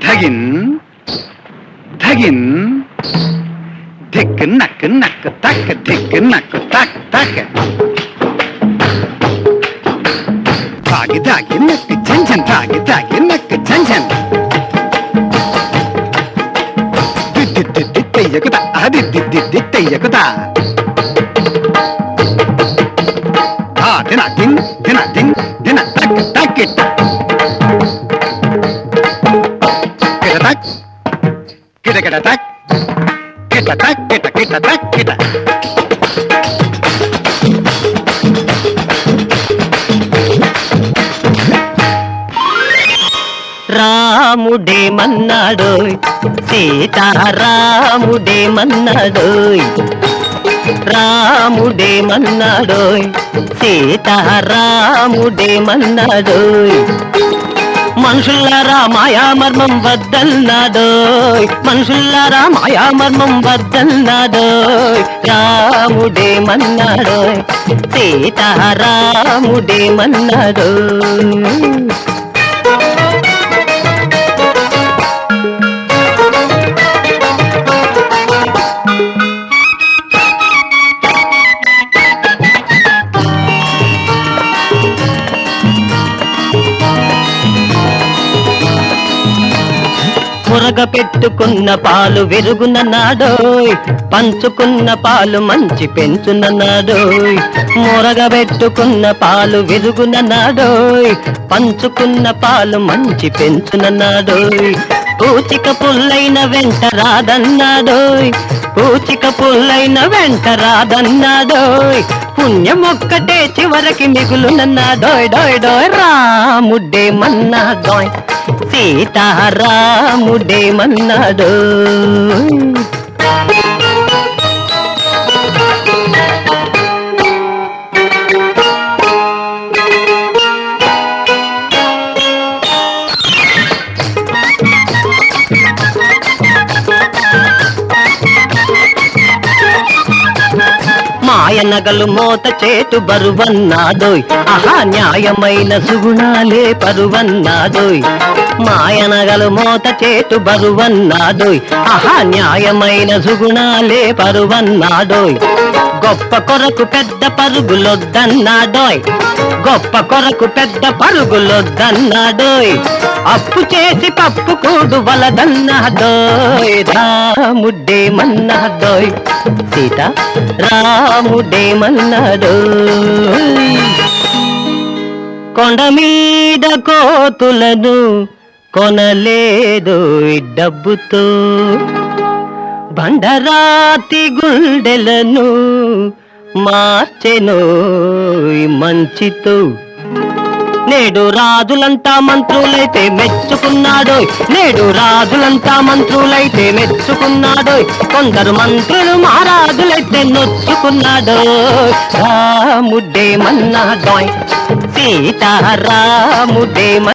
닭인 닭인. 데크 나크 나크 닭 데크 나크 닭닭. 닭이 닭이 나크 찬찬 닭이 닭이 తెయ్యకుత అది దిద్ది తెయ్యకుత తిన తిన్ తిన తిన్ తిన తక్ తక్ కిట తక్ కిట కిట తక్ కిట తక్ కిట కిట తక్ కిట రాముడేమన్నాడోయ్ సీతారాముడేమన్నాడోయ్ రాముడేమన్నాడోయ్ సీతారాముడేమన్నాడోయ్ మనుషుల్లారా మాయామర్మం వద్దల్నాడోయ్. మనుషుల్లారా మాయామర్మం వద్దల్నాడోయ్. రాముడేమన్నాడోయ్ సీతారాముడేమన్నాడోయ్ మురగ పెట్టుకున్న పాలు విరుగున నాడోయ్ పంచుకున్న పాలు మంచి పెంచున నాడోయ్. మురగ పెట్టుకున్న పాలు విరుగున నాడోయ్ పంచుకున్న పాలు మంచి పెంచున నాడోయ్. పూచిక పుల్లైన వెంట రాదన్నాడోయ్. పూచిక పుల్లైన వెంట రాదన్నాడోయ్. పుణ్యం ఒక్కటే చివరికి మిగులునన్నాడోయ్ డోయ్ డోయ్ రాముడే మన్నాడోయ్. సీతారాముడే మన్నాడు మాయనగలు మోత చేటు బరువన్నాదోయ్. ఆహా న్యాయమైన సుగుణాలే పరువన్నాదోయ్. మాయనగలు మోత చేటు బరువన్నాదోయ్. ఆహా న్యాయమైన సుగుణాలే పరువన్నాదోయ్. గొప్ప కొరకు పెద్ద పరుగులొద్దన్నాడోయ్ గొప్ప కొరకు పెద్ద పరుగులొద్దన్నాడోయ్ అప్పు చేసి పప్పు కూడు వలదన్నాదోయ్. రాముడ్డే మన్నాదోయ్. సీత రాముడేమన్నాడు కొండ మీద కోతులను కొనలేదు డబ్బుతో. బండరాతి గుండెలను మార్చెను మంచితో. నేడు రాజులంతా మంత్రులైతే మెచ్చుకున్నాడోయ్. నేడు రాజులంతా మంత్రులైతే మెచ్చుకున్నాడోయ్. కొందరు మంత్రులు మహారాజులైతే నొచ్చుకున్నాడు రాముడే మన్నాడోయ్ సీతారాముడే